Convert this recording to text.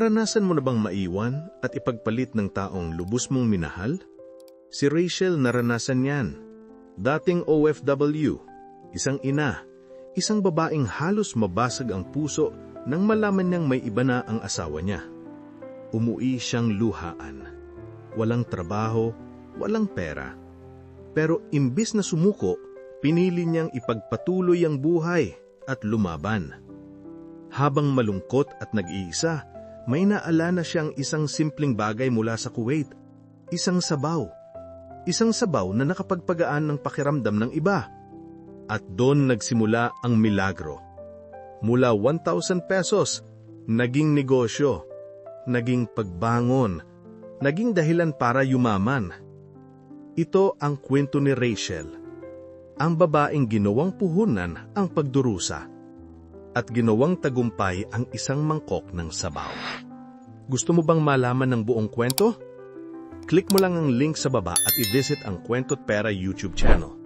Naranasan mo na bang maiwan at ipagpalit ng taong lubos mong minahal? Si Rachel naranasan yan. Dating OFW, isang ina, isang babaeng halos mabasag ang puso nang malaman niyang may iba na ang asawa niya. Umuwi siyang luhaan. Walang trabaho, walang pera. Pero imbis na sumuko, pinili niyang ipagpatuloy ang buhay at lumaban. Habang malungkot at nag-iisa, may naalala siyang isang simpleng bagay mula sa Kuwait. Isang sabaw. Isang sabaw na nakapagpagaan ng pakiramdam ng iba. At doon nagsimula ang milagro. Mula 1,000 pesos, naging negosyo, naging pagbangon, naging dahilan para yumaman. Ito ang kwento ni Rachel. Ang babaeng ginawang puhunan ang pagdurusa at ginawang tagumpay ang isang mangkok ng sabaw. Gusto mo bang malaman ng buong kwento? Click mo lang ang link sa baba at i-visit ang Kwento't Pera YouTube channel.